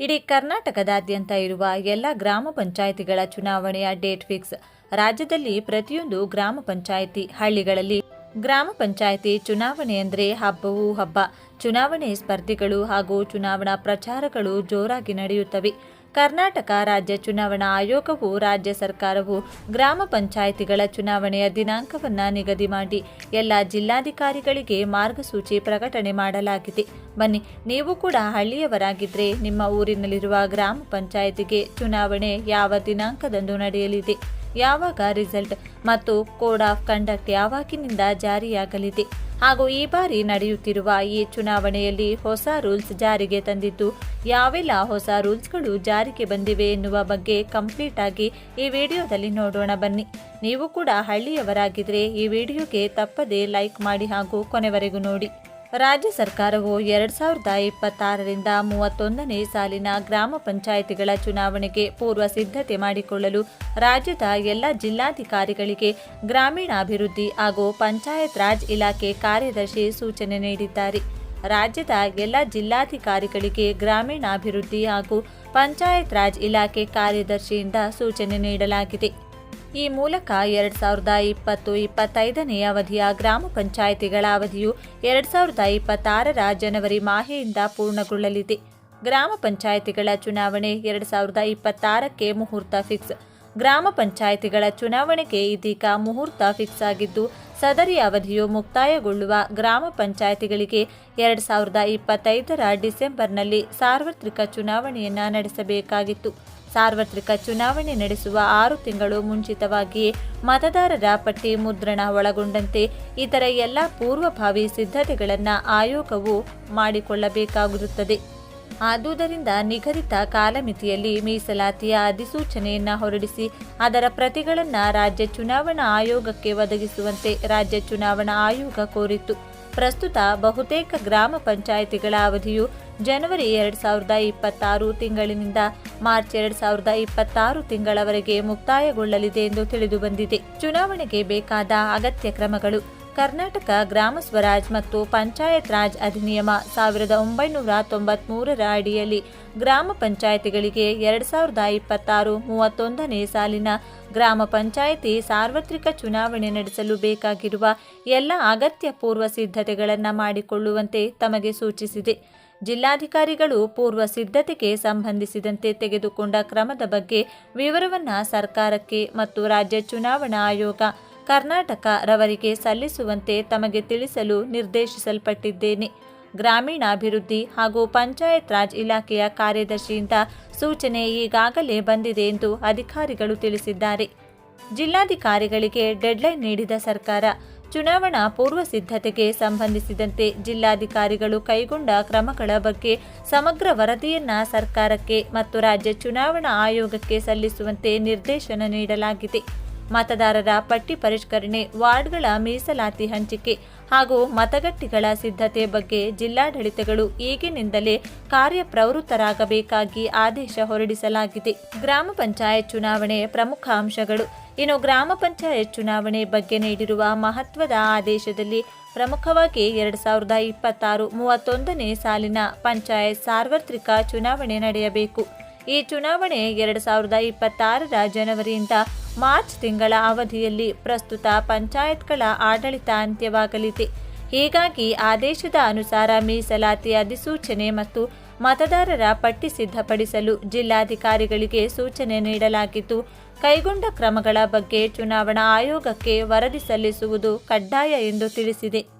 ಇಡೀ ಕರ್ನಾಟಕದಾದ್ಯಂತ ಇರುವ ಎಲ್ಲ ಗ್ರಾಮ ಪಂಚಾಯಿತಿಗಳ ಚುನಾವಣೆಯ ಡೇಟ್ ಫಿಕ್ಸ್. ರಾಜ್ಯದಲ್ಲಿ ಪ್ರತಿಯೊಂದು ಗ್ರಾಮ ಪಂಚಾಯಿತಿ ಹಳ್ಳಿಗಳಲ್ಲಿ ಗ್ರಾಮ ಪಂಚಾಯಿತಿ ಚುನಾವಣೆ ಅಂದರೆ ಹಬ್ಬವೂ ಹಬ್ಬ. ಚುನಾವಣೆ ಸ್ಪರ್ಧಿಗಳು ಹಾಗೂ ಚುನಾವಣಾ ಪ್ರಚಾರಗಳು ಜೋರಾಗಿ ನಡೆಯುತ್ತವೆ. ಕರ್ನಾಟಕ ರಾಜ್ಯ ಚುನಾವಣಾ ಆಯೋಗವು ರಾಜ್ಯ ಸರ್ಕಾರವು ಗ್ರಾಮ ಪಂಚಾಯಿತಿಗಳ ಚುನಾವಣೆಯ ದಿನಾಂಕವನ್ನು ನಿಗದಿ ಮಾಡಿ ಎಲ್ಲ ಜಿಲ್ಲಾಧಿಕಾರಿಗಳಿಗೆ ಮಾರ್ಗಸೂಚಿ ಪ್ರಕಟಣೆ ಮಾಡಲಾಗಿದೆ. ಬನ್ನಿ, ನೀವು ಕೂಡ ಹಳ್ಳಿಯವರಾಗಿದ್ದರೆ ನಿಮ್ಮ ಊರಿನಲ್ಲಿರುವ ಗ್ರಾಮ ಪಂಚಾಯಿತಿಗೆ ಚುನಾವಣೆ ಯಾವ ದಿನಾಂಕದಂದು ನಡೆಯಲಿದೆ? ಯಾವಾಗ ರಿಸಲ್ಟ್? ಮತ್ತು ಕೋಡ್ ಆಫ್ ಕಂಡಕ್ಟ್ ಯಾವಾಗಿನಿಂದ ಜಾರಿಯಾಗಲಿದೆ? ಹಾಗೂ ಈ ಬಾರಿ ನಡೆಯುತ್ತಿರುವ ಈ ಚುನಾವಣೆಯಲ್ಲಿ ಹೊಸ ರೂಲ್ಸ್ ಜಾರಿಗೆ ತಂದಿದ್ದು, ಯಾವೆಲ್ಲ ಹೊಸ ರೂಲ್ಸ್ಗಳು ಜಾರಿಗೆ ಬಂದಿವೆ ಎನ್ನುವ ಬಗ್ಗೆ ಕಂಪ್ಲೀಟ್ ಆಗಿ ಈ ವಿಡಿಯೋದಲ್ಲಿ ನೋಡೋಣ ಬನ್ನಿ. ನೀವು ಕೂಡ ಹಳ್ಳಿಯವರಾಗಿದ್ದರೆ ಈ ವಿಡಿಯೋಗೆ ತಪ್ಪದೇ ಲೈಕ್ ಮಾಡಿ ಹಾಗೂ ಕೊನೆವರೆಗೂ ನೋಡಿ. ರಾಜ್ಯ ಸರ್ಕಾರವು ಎರಡ್ ಸಾವಿರದ ಇಪ್ಪತ್ತಾರರಿಂದ ಮೂವತ್ತೊಂದನೇ ಸಾಲಿನ ಗ್ರಾಮ ಪಂಚಾಯಿತಿಗಳ ಚುನಾವಣೆಗೆ ಪೂರ್ವ ಸಿದ್ಧತೆ ಮಾಡಿಕೊಳ್ಳಲು ರಾಜ್ಯದ ಎಲ್ಲ ಜಿಲ್ಲಾಧಿಕಾರಿಗಳಿಗೆ ಗ್ರಾಮೀಣಾಭಿವೃದ್ಧಿ ಹಾಗೂ ಪಂಚಾಯತ್ ರಾಜ್ ಇಲಾಖೆ ಕಾರ್ಯದರ್ಶಿ ಸೂಚನೆ ನೀಡಿದ್ದಾರೆ. ರಾಜ್ಯದ ಎಲ್ಲ ಜಿಲ್ಲಾಧಿಕಾರಿಗಳಿಗೆ ಗ್ರಾಮೀಣಾಭಿವೃದ್ಧಿ ಹಾಗೂ ಪಂಚಾಯತ್ ರಾಜ್ ಇಲಾಖೆ ಕಾರ್ಯದರ್ಶಿಯಿಂದ ಸೂಚನೆ ನೀಡಲಾಗಿದೆ. ಈ ಮೂಲಕ ಎರಡ್ ಸಾವಿರದ ಇಪ್ಪತ್ತು ಇಪ್ಪತ್ತೈದನೇ ಅವಧಿಯ ಗ್ರಾಮ ಪಂಚಾಯಿತಿಗಳ ಅವಧಿಯು ಎರಡ್ ಸಾವಿರದ ಇಪ್ಪತ್ತಾರರ ಜನವರಿ ಮಾಹೆಯಿಂದ ಪೂರ್ಣಗೊಳ್ಳಲಿದೆ. ಗ್ರಾಮ ಪಂಚಾಯಿತಿಗಳ ಚುನಾವಣೆ ಎರಡ್ ಸಾವಿರದ ಇಪ್ಪತ್ತಾರಕ್ಕೆ ಮುಹೂರ್ತ ಫಿಕ್ಸ್. ಗ್ರಾಮ ಪಂಚಾಯಿತಿಗಳ ಚುನಾವಣೆಗೆ ಇದೀಗ ಮುಹೂರ್ತ ಫಿಕ್ಸ್ ಆಗಿದ್ದು, ಸದರಿ ಅವಧಿಯು ಮುಕ್ತಾಯಗೊಳ್ಳುವ ಗ್ರಾಮ ಪಂಚಾಯಿತಿಗಳಿಗೆ ಎರಡ್ ಸಾವಿರದ ಇಪ್ಪತ್ತೈದರ ಡಿಸೆಂಬರ್ನಲ್ಲಿ ಸಾರ್ವತ್ರಿಕ ಚುನಾವಣೆಯನ್ನು ನಡೆಸಬೇಕಾಗಿತ್ತು. ಸಾರ್ವತ್ರಿಕ ಚುನಾವಣೆ ನಡೆಸುವ ಆರು ತಿಂಗಳು ಮುಂಚಿತವಾಗಿ ಮತದಾರರ ಪಟ್ಟಿ ಮುದ್ರಣ ಒಳಗೊಂಡಂತೆ ಇತರ ಎಲ್ಲ ಪೂರ್ವಭಾವಿ ಸಿದ್ಧತೆಗಳನ್ನು ಆಯೋಗವು ಮಾಡಿಕೊಳ್ಳಬೇಕಾಗಿರುತ್ತದೆ. ಆದುದರಿಂದ ನಿಗದಿತ ಕಾಲಮಿತಿಯಲ್ಲಿ ಮೀಸಲಾತಿಯ ಅಧಿಸೂಚನೆಯನ್ನು ಹೊರಡಿಸಿ ಅದರ ಪ್ರತಿಗಳನ್ನು ರಾಜ್ಯ ಚುನಾವಣಾ ಆಯೋಗಕ್ಕೆ ಒದಗಿಸುವಂತೆ ರಾಜ್ಯ ಚುನಾವಣಾ ಆಯೋಗ ಕೋರಿತ್ತು. ಪ್ರಸ್ತುತ ಬಹುತೇಕ ಗ್ರಾಮ ಪಂಚಾಯಿತಿಗಳ ಅವಧಿಯು ಜನವರಿ ಎರಡು ಸಾವಿರದ ಇಪ್ಪತ್ತಾರು ತಿಂಗಳಿನಿಂದ ಮಾರ್ಚ್ ಎರಡು ಸಾವಿರದ ಇಪ್ಪತ್ತಾರು ತಿಂಗಳವರೆಗೆ ಮುಕ್ತಾಯಗೊಳ್ಳಲಿದೆ ಎಂದು ತಿಳಿದುಬಂದಿದೆ ಚುನಾವಣೆಗೆ ಬೇಕಾದ ಅಗತ್ಯ ಕ್ರಮಗಳು ಕರ್ನಾಟಕ ಗ್ರಾಮ ಸ್ವರಾಜ್ ಮತ್ತು ಪಂಚಾಯತ್ ರಾಜ್ ಅಧಿನಿಯಮ ಸಾವಿರದ ಒಂಬೈನೂರ ತೊಂಬತ್ಮೂರರ ಅಡಿಯಲ್ಲಿ ಗ್ರಾಮ ಪಂಚಾಯಿತಿಗಳಿಗೆ ಎರಡು ಸಾವಿರದ ಇಪ್ಪತ್ತಾರು ಮೂವತ್ತೊಂದನೇ ಸಾಲಿನ ಗ್ರಾಮ ಪಂಚಾಯಿತಿ ಸಾರ್ವತ್ರಿಕ ಚುನಾವಣೆ ನಡೆಸಲು ಬೇಕಾಗಿರುವ ಎಲ್ಲ ಅಗತ್ಯ ಪೂರ್ವ ಸಿದ್ಧತೆಗಳನ್ನು ಮಾಡಿಕೊಳ್ಳುವಂತೆ ತಮಗೆ ಸೂಚಿಸಿದೆ. ಜಿಲ್ಲಾಧಿಕಾರಿಗಳು ಪೂರ್ವ ಸಿದ್ಧತೆಗೆ ಸಂಬಂಧಿಸಿದಂತೆ ತೆಗೆದುಕೊಂಡ ಕ್ರಮದ ಬಗ್ಗೆ ವಿವರವನ್ನು ಸರ್ಕಾರಕ್ಕೆ ಮತ್ತು ರಾಜ್ಯ ಚುನಾವಣಾ ಆಯೋಗ ಕರ್ನಾಟಕ ರವರಿಗೆ ಸಲ್ಲಿಸುವಂತೆ ತಮಗೆ ತಿಳಿಸಲು ನಿರ್ದೇಶಿಸಲ್ಪಟ್ಟಿದ್ದೇನೆ. ಗ್ರಾಮೀಣಾಭಿವೃದ್ಧಿ ಹಾಗೂ ಪಂಚಾಯತ್ ರಾಜ್ ಇಲಾಖೆಯ ಕಾರ್ಯದರ್ಶಿಯಿಂದ ಸೂಚನೆ ಈಗಾಗಲೇ ಬಂದಿದೆ ಎಂದು ಅಧಿಕಾರಿಗಳು ತಿಳಿಸಿದ್ದಾರೆ. ಜಿಲ್ಲಾಧಿಕಾರಿಗಳಿಗೆ ಡೆಡ್ಲೈನ್ ನೀಡಿದ ಸರ್ಕಾರ, ಚುನಾವಣಾ ಪೂರ್ವ ಸಿದ್ಧತೆಗೆ ಸಂಬಂಧಿಸಿದಂತೆ ಜಿಲ್ಲಾಧಿಕಾರಿಗಳು ಕೈಗೊಂಡ ಕ್ರಮಗಳ ಬಗ್ಗೆ ಸಮಗ್ರ ವರದಿಯನ್ನ ಸರ್ಕಾರಕ್ಕೆ ಮತ್ತು ರಾಜ್ಯ ಚುನಾವಣಾ ಆಯೋಗಕ್ಕೆ ಸಲ್ಲಿಸುವಂತೆ ನಿರ್ದೇಶನ ನೀಡಲಾಗಿದೆ. ಮತದಾರರ ಪಟ್ಟಿ ಪರಿಷ್ಕರಣೆ ವಾರ್ಡ್ಗಳ ಮೀಸಲಾತಿ ಹಂಚಿಕೆ ಹಾಗೂ ಮತಗಟ್ಟೆಗಳ ಸಿದ್ಧತೆ ಬಗ್ಗೆ ಜಿಲ್ಲಾಡಳಿತಗಳು ಈಗಿನಿಂದಲೇ ಕಾರ್ಯಪ್ರವೃತ್ತರಾಗಬೇಕಾಗಿ ಆದೇಶ ಹೊರಡಿಸಲಾಗಿದೆ. ಗ್ರಾಮ ಪಂಚಾಯತ್ ಚುನಾವಣೆ ಪ್ರಮುಖ ಅಂಶಗಳು. ಇನ್ನು ಗ್ರಾಮ ಪಂಚಾಯತ್ ಚುನಾವಣೆ ಬಗ್ಗೆ ನೀಡಿರುವ ಮಹತ್ವದ ಆದೇಶದಲ್ಲಿ ಪ್ರಮುಖವಾಗಿ ಎರಡು ಸಾವಿರದ ಇಪ್ಪತ್ತಾರು ಮೂವತ್ತೊಂದನೇ ಸಾಲಿನ ಪಂಚಾಯತ್ ಸಾರ್ವತ್ರಿಕ ಚುನಾವಣೆ ನಡೆಯಬೇಕು. ಈ ಚುನಾವಣೆ ಎರಡು ಸಾವಿರದ ಇಪ್ಪತ್ತಾರರ ಜನವರಿಯಿಂದ ಮಾರ್ಚ್ ತಿಂಗಳ ಅವಧಿಯಲ್ಲಿ ಪ್ರಸ್ತುತ ಪಂಚಾಯತ್ಗಳ ಆಡಳಿತ ಅಂತ್ಯವಾಗಲಿದೆ. ಹೀಗಾಗಿ ಆದೇಶದ ಅನುಸಾರ ಮೀಸಲಾತಿ ಅಧಿಸೂಚನೆ ಮತ್ತು ಮತದಾರರ ಪಟ್ಟಿ ಸಿದ್ಧಪಡಿಸಲು ಜಿಲ್ಲಾಧಿಕಾರಿಗಳಿಗೆ ಸೂಚನೆ ನೀಡಲಾಗಿದ್ದು, ಕೈಗೊಂಡ ಕ್ರಮಗಳ ಬಗ್ಗೆ ಚುನಾವಣಾ ಆಯೋಗಕ್ಕೆ ವರದಿ ಸಲ್ಲಿಸುವುದು ಕಡ್ಡಾಯ ಎಂದು ತಿಳಿಸಿದೆ.